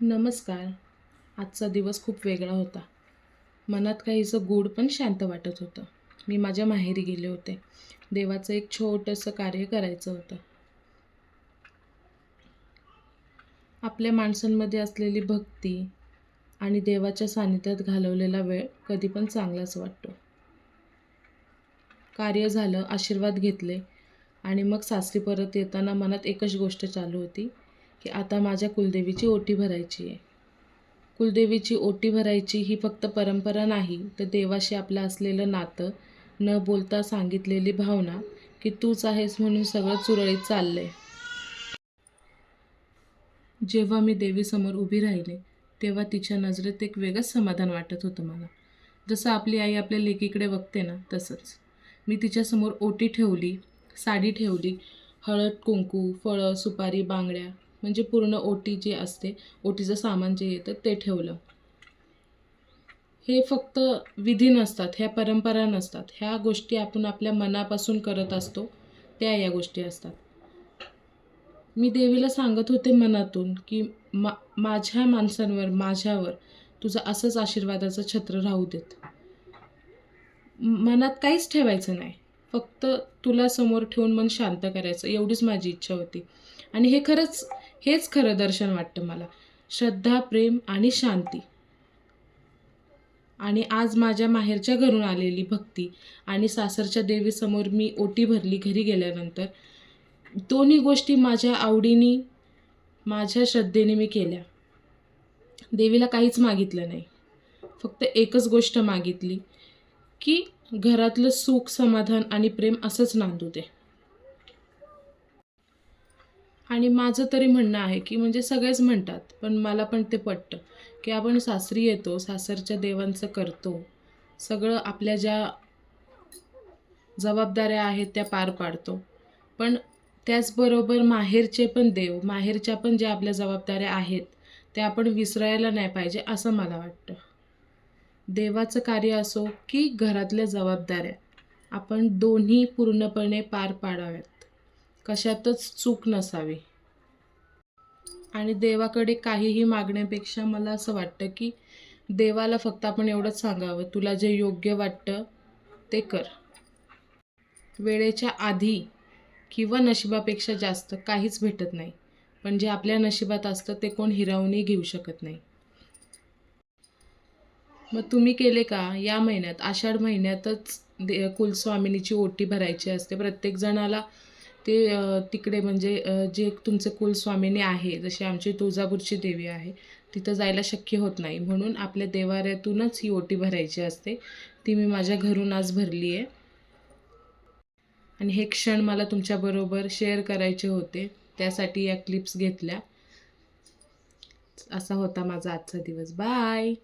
नमस्कार. आजचा दिवस खूप वेगळा होता. मनात काहीसं गूढ पण शांत वाटत होतं. मी माझ्या माहेरी गेले होते. देवाचं एक छोटंसं कार्य करायचं होतं. आपल्या माणसांमध्ये असलेली भक्ती आणि देवाच्या सानिध्यात घालवलेला वेळ कधी पण चांगलाच वाटतो. कार्य झालं आशीर्वाद घेतले आणि मग सासरी परत येताना मनात एकच गोष्ट चालू होती. की आता माझ्या कुलदेवीची ओटी भरायची आहे. कुलदेवीची ओटी भरायची ही फक्त परंपरा नाही तर देवाशी आपलं असलेलं नातं न बोलता सांगितलेली भावना की तूच आहेस म्हणून सगळं सुरळीत चाललंय. जेव्हा मी देवीसमोर उभी राहिले तेव्हा तिच्या नजरेत एक वेगळंच समाधान वाटत होतं मला. जसं आपली आई आपल्या लेकीकडे बघते ना तसंच. मी तिच्यासमोर ओटी ठेवली साडी ठेवली हळद कुंकू फळं सुपारी बांगड्या म्हणजे पूर्ण ओटी जे असते ओटीचं सामान जे येतं ते ठेवलं. हे फक्त विधी नसतात ह्या परंपरा नसतात. ह्या गोष्टी आपण आपल्या मनापासून करत असतो त्या या गोष्टी असतात. मी देवीला सांगत होते मनातून की मा माझ्या माणसांवर माझ्यावर तुझं असंच आशीर्वादाचं छत्र राहू देत. मनात काहीच ठेवायचं नाही. फक्त तुला समोर ठेवून मन शांत करायचं एवढीच माझी इच्छा होती. आणि हे खरंच हेच खरं दर्शन वाटतं मला. श्रद्धा प्रेम आणि शांती. आणि आज माझ्या माहेरच्या घरून आलेली भक्ती आणि सासरच्या देवीसमोर मी ओटी भरली घरी गेल्यानंतर दोन्ही गोष्टी माझ्या आवडीने माझ्या श्रद्धेने मी केल्या. देवीला काहीच मागितलं नाही. फक्त एकच गोष्ट मागितली की घरातलं सुख समाधान आणि प्रेम असंच नांदू दे. आणि माझं तरी म्हणणं आहे की म्हणजे सगळेच म्हणतात पण मला पण ते पटतं की आपण सासरी येतो सासरच्या देवांचं करतो. सगळं आपल्या ज्या जबाबदाऱ्या आहेत त्या पार पाडतो. पण त्याचबरोबर माहेरचे पण देव माहेरच्या पण ज्या आपल्या जबाबदाऱ्या आहेत त्या आपण विसरायला नाही पाहिजे असं मला वाटतं. देवाचं कार्य असो की घरातल्या जबाबदाऱ्या आपण दोन्ही पूर्णपणे पार पाडाव्यात. कशातच चूक नसावी. आणि देवाकडे काहीही मागण्यापेक्षा मला असं वाटतं की देवाला फक्त आपण एवढंच सांगावं. तुला जे योग्य वाटतं ते कर. वेळेच्या आधी किंवा नशिबापेक्षा जास्त काहीच भेटत नाही. पण जे आपल्या नशिबात असतं ते कोण हिरावूनही घेऊ शकत नाही. मग तुम्ही केले का? या महिन्यात आषाढ महिन्यातच दे कुलस्वामिनीची ओटी भरायची असते. प्रत्येक जणाला ते तिकडे म्हणजे जे तुमचे कुलस्वामिनी आहे जशी आमची तुळजापूरची देवी आहे तिथं जायला शक्य होत नाही. म्हणून आपल्या देवाऱ्यातूनच ही ओटी भरायची असते. ती मी माझ्या घरून आज भरली आहे. आणि हे क्षण मला तुमच्याबरोबर शेअर करायचे होते. त्यासाठी या क्लिप्स घेतल्या. असा होता माझा आजचा दिवस. बाय!